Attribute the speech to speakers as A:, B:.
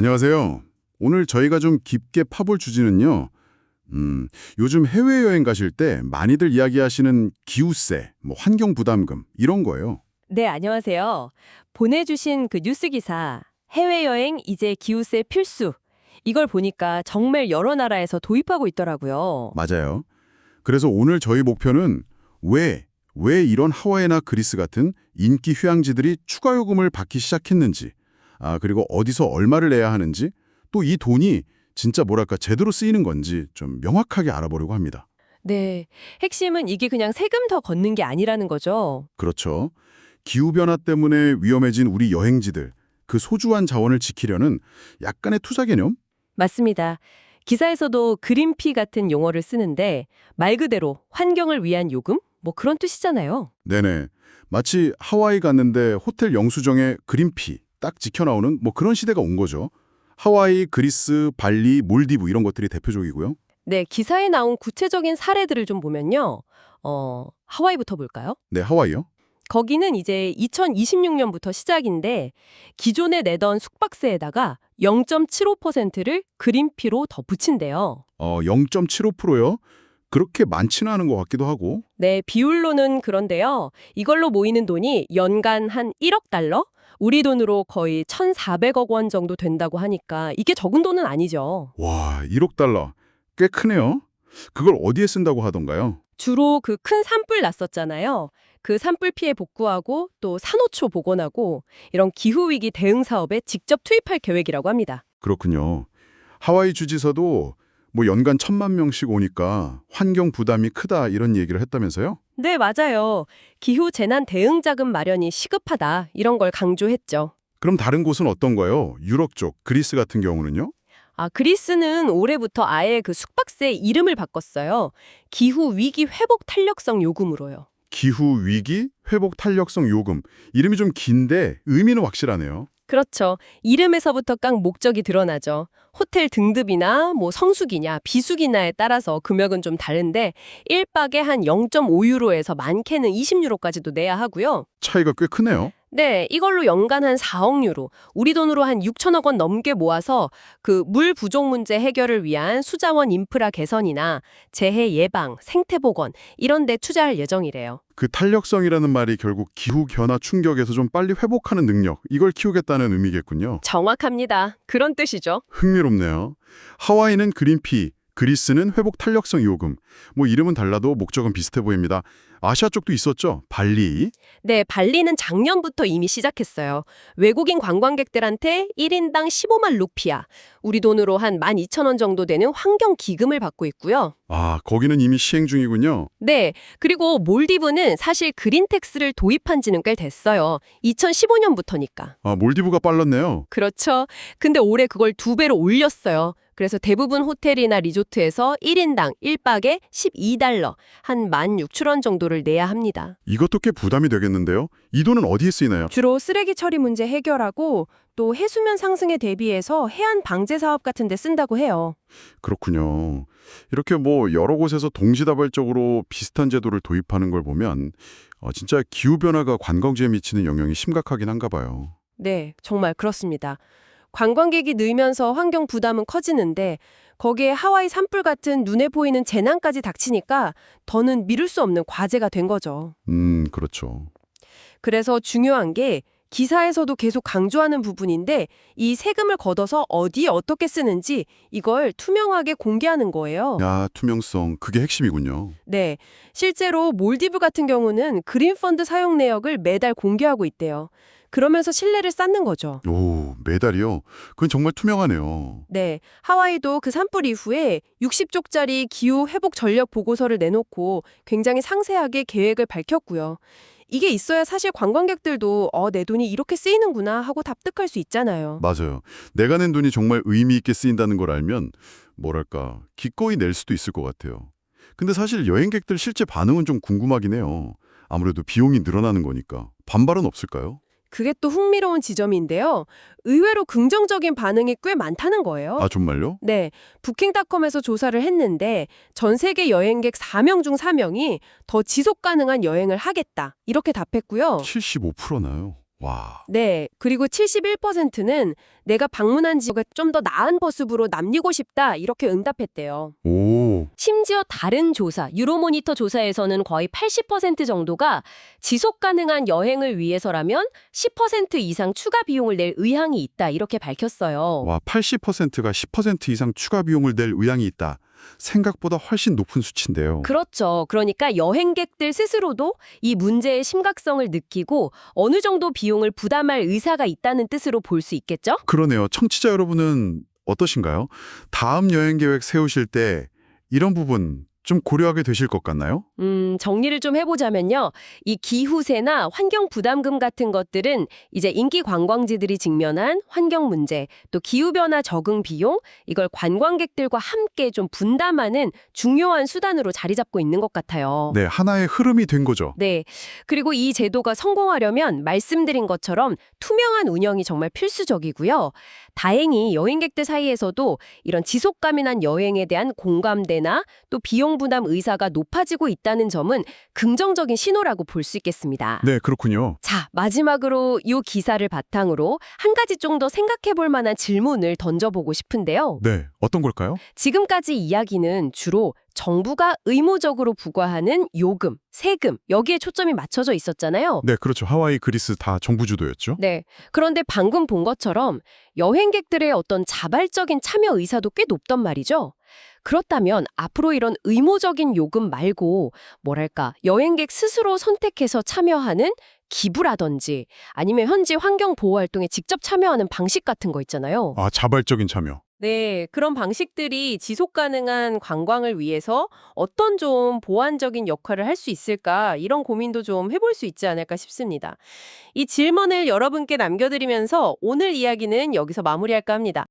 A: 안녕하세요. 오늘 저희가 좀 깊게 파볼 주제는요. 음, 요즘 해외여행 가실 때 많이들 이야기하시는 기후세, 뭐 환경 부담금 이런 거예요.
B: 네, 안녕하세요. 보내주신 그 뉴스 기사, 해외여행 이제 기후세 필수. 이걸 보니까 정말 여러 나라에서 도입하고 있더라고요.
A: 맞아요. 그래서 오늘 저희 목표는 왜, 왜 이런 하와이나 그리스 같은 인기 휴양지들이 추가 요금을 받기 시작했는지, 아, 그리고 어디서 얼마를 내야 하는지, 또 이 돈이 진짜 뭐랄까 제대로 쓰이는 건지 좀 명확하게 알아보려고 합니다.
B: 네, 핵심은 이게 그냥 세금 더 걷는 게 아니라는 거죠.
A: 그렇죠. 기후변화 때문에 위험해진 우리 여행지들, 그 소중한 자원을 지키려는 약간의 투자 개념?
B: 맞습니다. 기사에서도 그린피 같은 용어를 쓰는데 말 그대로 환경을 위한 요금? 뭐 그런 뜻이잖아요.
A: 네네. 마치 하와이 갔는데 호텔 영수증에 그린피 딱 지켜 나오는 뭐 그런 시대가 온 거죠. 하와이, 그리스, 발리, 몰디브 이런 것들이 대표적이고요.
B: 네, 기사에 나온 구체적인 사례들을 좀 보면요. 어, 하와이부터 볼까요?
A: 네, 하와이요.
B: 거기는 이제 2026년부터 시작인데 기존에 내던 숙박세에다가 0.75%를 그린피로 더 붙인대요.
A: 어, 0.75%요. 그렇게 많지는 않은 것 같기도 하고.
B: 네, 비율로는 그런데요. 이걸로 모이는 돈이 연간 한 1억 달러? 우리 돈으로 거의 1,400억 원 정도 된다고 하니까 이게 적은 돈은 아니죠.
A: 와, 1억 달러. 꽤 크네요. 그걸 어디에 쓴다고 하던가요?
B: 주로 그 큰 산불 났었잖아요. 그 산불 피해 복구하고 또 산호초 복원하고 이런 기후위기 대응 사업에 직접 투입할 계획이라고 합니다.
A: 그렇군요. 하와이 주지사도 뭐 연간 천만 명씩 오니까 환경 부담이 크다 이런 얘기를 했다면서요?
B: 네, 맞아요. 기후 재난 대응 자금 마련이 시급하다 이런 걸 강조했죠.
A: 그럼 다른 곳은 어떤가요? 유럽 쪽, 그리스 같은 경우는요?
B: 아, 그리스는 올해부터 아예 그 숙박세 이름을 바꿨어요. 기후 위기 회복 탄력성 요금으로요.
A: 기후 위기 회복 탄력성 요금. 이름이 좀 긴데 의미는 확실하네요.
B: 그렇죠. 이름에서부터 깡 목적이 드러나죠. 호텔 등급이나 뭐 성수기냐 비수기냐에 따라서 금액은 좀 다른데 1박에 한 0.5유로에서 많게는 20유로까지도 내야 하고요.
A: 차이가 꽤 크네요.
B: 네, 이걸로 연간 한 4억 유로, 우리 돈으로 한 6천억 원 넘게 모아서 그 물 부족 문제 해결을 위한 수자원 인프라 개선이나 재해 예방, 생태 복원 이런 데 투자할 예정이래요.
A: 그 탄력성이라는 말이 결국 기후 변화 충격에서 좀 빨리 회복하는 능력, 이걸 키우겠다는 의미겠군요.
B: 정확합니다. 그런 뜻이죠.
A: 흥미롭네요. 하와이는 그린피, 그리스는 회복 탄력성 요금. 뭐 이름은 달라도 목적은 비슷해 보입니다. 아시아 쪽도 있었죠? 발리.
B: 네, 발리는 작년부터 이미 시작했어요. 외국인 관광객들한테 1인당 15만 루피아, 우리 돈으로 한 12,000원 정도 되는 환경 기금을 받고 있고요.
A: 아, 거기는 이미 시행 중이군요.
B: 네, 그리고 몰디브는 사실 그린텍스를 도입한 지는 꽤 됐어요. 2015년부터니까.
A: 아, 몰디브가 빨랐네요.
B: 그렇죠. 근데 올해 그걸 두 배로 올렸어요. 그래서 대부분 호텔이나 리조트에서 1인당 1박에 12달러, 한 16,000원 정도를 내야 합니다.
A: 이것도 꽤 부담이 되겠는데요. 이 돈은 어디에 쓰이나요?
C: 주로 쓰레기 처리 문제 해결하고 또 해수면 상승에 대비해서 해안 방제 사업 같은 데 쓴다고 해요.
A: 그렇군요. 이렇게 뭐 여러 곳에서 동시다발적으로 비슷한 제도를 도입하는 걸 보면 어, 진짜 기후변화가 관광지에 미치는 영향이 심각하긴 한가 봐요.
C: 네, 정말 그렇습니다. 관광객이 늘면서 환경 부담은 커지는데 거기에 하와이 산불 같은 눈에 보이는 재난까지 닥치니까 더는 미룰 수 없는 과제가 된 거죠.
A: 음, 그렇죠.
C: 그래서 중요한 게 기사에서도 계속 강조하는 부분인데 이 세금을 걷어서 어디에 어떻게 쓰는지 이걸 투명하게 공개하는 거예요.
A: 야, 투명성, 그게 핵심이군요.
C: 네. 실제로 몰디브 같은 경우는 그린펀드 사용 내역을 매달 공개하고 있대요. 그러면서 신뢰를 쌓는 거죠.
A: 오, 매달이요? 그건 정말 투명하네요.
C: 네. 하와이도 그 산불 이후에 60쪽짜리 기후 회복 전력 보고서를 내놓고 굉장히 상세하게 계획을 밝혔고요. 이게 있어야 사실 관광객들도 어, 내 돈이 이렇게 쓰이는구나 하고 답득할 수 있잖아요.
A: 맞아요. 내가 낸 돈이 정말 의미 있게 쓰인다는 걸 알면 뭐랄까 기꺼이 낼 수도 있을 것 같아요. 근데 사실 여행객들 실제 반응은 좀 궁금하긴 해요. 아무래도 비용이 늘어나는 거니까 반발은 없을까요?
C: 그게 또 흥미로운 지점인데요. 의외로 긍정적인 반응이 꽤 많다는 거예요.
A: 아 정말요?
C: 네, 부킹닷컴에서 조사를 했는데 전 세계 여행객 4명 중 4명이 더 지속 가능한 여행을 하겠다. 이렇게 답했고요.
A: 75%나요. 와,
C: 네, 그리고 71%는 내가 방문한 지역을 좀 더 나은 모습으로 남기고 싶다 이렇게 응답했대요.
A: 오,
B: 심지어 다른 조사, 유로모니터 조사에서는 거의 80% 정도가 지속 가능한 여행을 위해서라면 10% 이상 추가 비용을 낼 의향이 있다 이렇게 밝혔어요.
A: 와, 80%가 10% 이상 추가 비용을 낼 의향이 있다. 생각보다 훨씬 높은 수치인데요.
B: 그렇죠. 그러니까 여행객들 스스로도 이 문제의 심각성을 느끼고 어느 정도 비용을 부담할 의사가 있다는 뜻으로 볼 수 있겠죠?
A: 그러네요. 청취자 여러분은 어떠신가요? 다음 여행 계획 세우실 때 이런 부분 좀 고려하게 되실 것 같나요?
B: 음, 정리를 좀 해보자면요. 이 기후세나 환경 부담금 같은 것들은 이제 인기 관광지들이 직면한 환경 문제, 또 기후변화 적응 비용, 이걸 관광객들과 함께 좀 분담하는 중요한 수단으로 자리 잡고 있는 것 같아요.
A: 네, 하나의 흐름이 된 거죠.
B: 네. 그리고 이 제도가 성공하려면 말씀드린 것처럼 투명한 운영이 정말 필수적이고요. 다행히 여행객들 사이에서도 이런 지속가민한 여행에 대한 공감대나 또 비용 부담 의사가 높아지고 있다는 점은 긍정적인 신호라고 볼 수 있겠습니다.
A: 네, 그렇군요.
B: 자, 마지막으로 이 기사를 바탕으로 한 가지 좀 더 생각해 볼 만한 질문을 던져보고 싶은데요.
A: 네, 어떤 걸까요?
B: 지금까지 이야기는 주로 정부가 의무적으로 부과하는 요금, 세금, 여기에 초점이 맞춰져 있었잖아요.
A: 네, 그렇죠. 하와이, 그리스 다 정부 주도였죠.
B: 네. 그런데 방금 본 것처럼 여행객들의 어떤 자발적인 참여 의사도 꽤 높단 말이죠. 그렇다면 앞으로 이런 의무적인 요금 말고 뭐랄까 여행객 스스로 선택해서 참여하는 기부라든지 아니면 현지 환경 보호 활동에 직접 참여하는 방식 같은 거 있잖아요.
A: 아, 자발적인 참여.
C: 네, 그런 방식들이 지속 가능한 관광을 위해서 어떤 좀 보완적인 역할을 할 수 있을까 이런 고민도 좀 해볼 수 있지 않을까 싶습니다. 이 질문을 여러분께 남겨드리면서 오늘 이야기는 여기서 마무리할까 합니다.